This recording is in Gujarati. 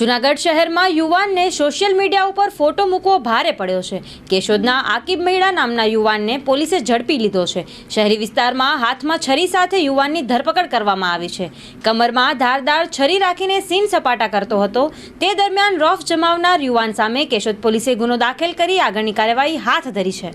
જુનાગઢ શહેરમાં યુવાનને સોશિયલ મીડિયા ઉપર ફોટો મૂકવો ભારે પડ્યો છે. કેશોદના આકિબ મહિડા નામના યુવાનને પોલીસે ઝડપી લીધો છે. શહેરી વિસ્તારમાં હાથમાં છરી સાથે યુવાનની ધરપકડ કરવામાં આવી છે. કમરમાં ધારદાર છરી રાખીને સીન સપાટા કરતો હતો. તે દરમિયાન રોફ જમાવનાર યુવાન સામે કેશોદ પોલીસે ગુનો દાખલ કરી આગળની કાર્યવાહી હાથ ધરી છે.